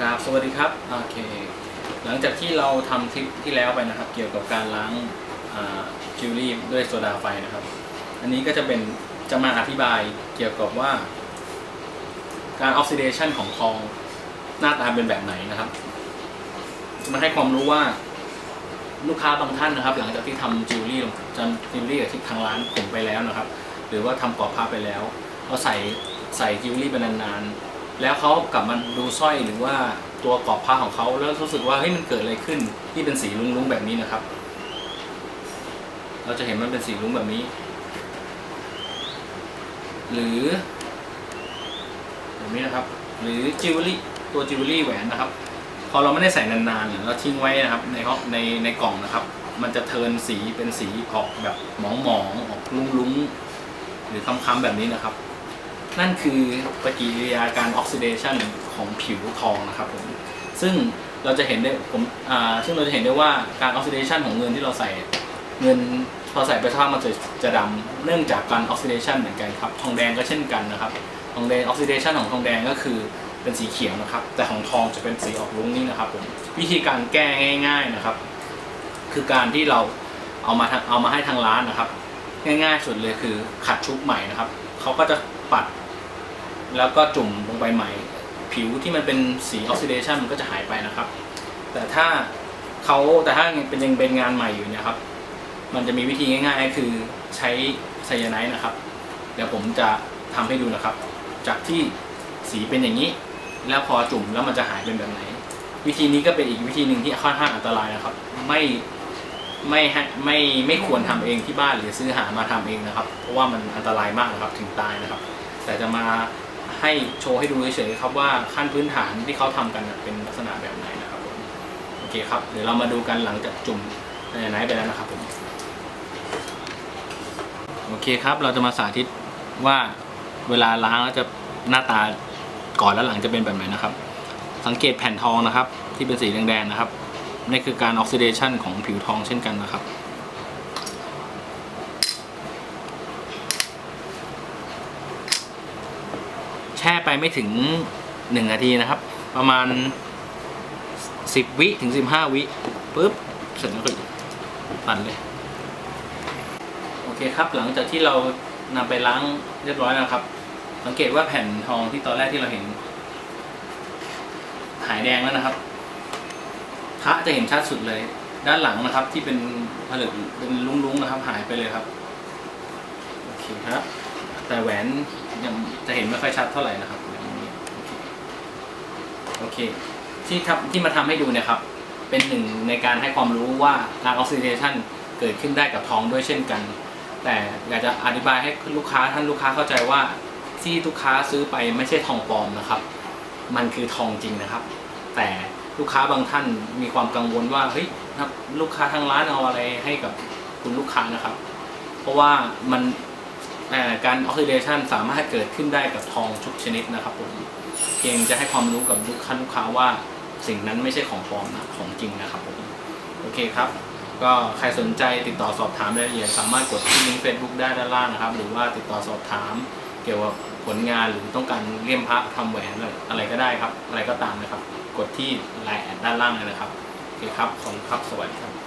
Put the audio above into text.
ครับสวัสดีครับโอเค หลังจากที่เราทำคลิปที่แล้วไปนะครับ เกี่ยวกับการล้างจิวเวลรี่ด้วยโซดาไฟนะครับ อันนี้ก็จะเป็นจะมาอธิบายเกี่ยวกับว่า การออกซิเดชันของทองหน้าตาเป็นแบบไหนนะครับจะมาให้ความรู้ว่าลูกค้าบางท่านนะครับ หลังจากที่ทำจิวเวลรี่จำจิวเวลรี่กับที่ทางร้านผมไปแล้วนะครับ หรือว่าทำกรอบผ้าไปแล้วเขาใส่ใส่จิวเวลรี่ไปนานๆ แล้วเขากลับมาดูสร้อยหรือว่าตัวกรอบผ้าของเขาแล้วรู้สึกว่าเฮ้ยมันเกิดอะไรขึ้น ที่เป็นสีลุ้งๆแบบนี้นะครับ เราจะเห็นมันเป็นสีลุ้งแบบนี้ หรือแบบนี้นะครับ หรือจิวเวลรี่ตัวจิวเวลรี่แหวนนะครับ พอเราไม่ได้ใส่นานๆเนี่ยเราทิ้งไว้นะครับในห้องในในกล่องนะครับ มันจะเทินสีเป็นสีออกแบบหมองๆออกลุ้งๆหรือค้ำๆแบบนี้นะครับ นั่นคือปฏิกิริยาการออกซิเดชันของผิวทองนะครับผมซึ่งเราจะเห็นได้ผมอ่าซึ่งเราจะเห็นได้ว่าการออกซิเดชันของเงินที่เราใส่เงินพอใส่ไปท่ามันจะจะดำเนื่องจากการออกซิเดชันเหมือนกันครับทองแดงก็เช่นกันนะครับทองแดงออกซิเดชันของทองแดงก็คือเป็นสีเขียวนะครับ แต่ของทองจะเป็นสีออกรุ้งนี่นะครับผมวิธีการแก้ง่าย ๆนะครับ คือการที่เราเอามาเอามาให้ทางร้านนะครับ ง่ายๆสุดเลยคือขัดชุบใหม่นะครับเขาก็จะปัด แล้วก็จุ่มลงไปใหม่ ผิวที่มันเป็นสีออกซิเดชันมันก็จะหายไปนะครับ แต่ถ้าเขาแต่ถ้าเป็นยังเป็นงานใหม่อยู่เนะครับ มันจะมีวิธีง่ายๆ คือใช้ไซยาไนด์นะครับ เดี๋ยวผมจะทำให้ดูนะครับ จากที่สีเป็นอย่างนี้ แล้วพอจุ่มแล้วมันจะหายเป็นแบบไหน วิธีนี้ก็เป็นอีกวิธีหนึ่งที่ค่อนข้างอันตรายนะครับ ไม่ไม่ไม่ไม่ควรทำเองที่บ้านหรือซื้อหามาทำเองนะครับ เพราะว่ามันอันตรายมากนะครับถึงตายนะครับ แต่จะมา ให้โชว์ให้ดูเฉยๆครับว่าขั้นพื้นฐานที่เขาทำกันเป็นลักษณะแบบไหนนะครับผมโอเคครับเดี๋ยวเรามาดูกันหลังจากจุ่มในไหนไปแล้วนะครับผมโอเคครับเราจะมาสาธิตว่าเวลาล้างแล้วจะหน้าตาก่อนและหลังจะเป็นแบบไหนนะครับ สังเกตแผ่นทองนะครับ ที่เป็นสีแดงๆนะครับนี่คือการออกซิเดชันของผิวทองเช่นกันนะครับ ช่ไปไม่ถึงหนึ่งนาทีนะครับ ประมาณสิบวิถึงสิบห้าวิปุ๊บเสร็จแล้วก็ปั่นเลย โอเคครับหลังจากที่เรานำไปล้างเรียบร้อยแล้วครับ สังเกตว่าแผ่นทองที่ตอนแรกที่เราเห็น หายแดงแล้วนะครับพระจะเห็นชัดสุดเลย ด้านหลังนะครับที่เป็นผลึกเป็นลุ้งๆนะครับ หายไปเลยครับ โอเคครับ แต่แหวนยังจะเห็นไม่ค่อยชัดเท่าไหร่นะครับโอเคอเคที่ทที่มาทำให้ดูเนี่ยครับ เป็นหนึ่งในการให้ความรู้ว่าการออกซิเดชันเกิดขึ้นได้กับทองด้วยเช่นกัน แต่อยากจะอธิบายให้ลูกค้าท่านลูกค้าเข้าใจว่าที่ลูกค้าซื้อไปไม่ใช่ทองปลอมนะครับ มันคือทองจริงนะครับ แต่ลูกค้าบางท่านมีความกังวลว่าเฮ้ยครับลูกค้าทางร้านเอาอะไรให้กับคุณลูกค้านะครับ เพราะว่ามัน การออกซิเดชันสามารถเกิดขึ้นได้กับทองทุกชนิดนะครับผมเพียงจะให้ความรู้กับลูกค้าลูกค้าว่าสิ่งนั้นไม่ใช่ของปลอมนะของจริงนะครับผมโอเคครับ ก็ใครสนใจติดต่อสอบถามรายละเอียดสามารถกดที่ลิงก์ Facebook ได้ด้านล่างนะครับ หรือว่าติดต่อสอบถามเกี่ยวกับผลงานหรือต้องการเลี่ยมพระทำแหวนอะไรก็ได้ครับ อะไรก็ตามนะครับ กดที่ไลน์ดด้านล่างเลยนะครับโอเคครับขอบคุณครับสวัสดีครับ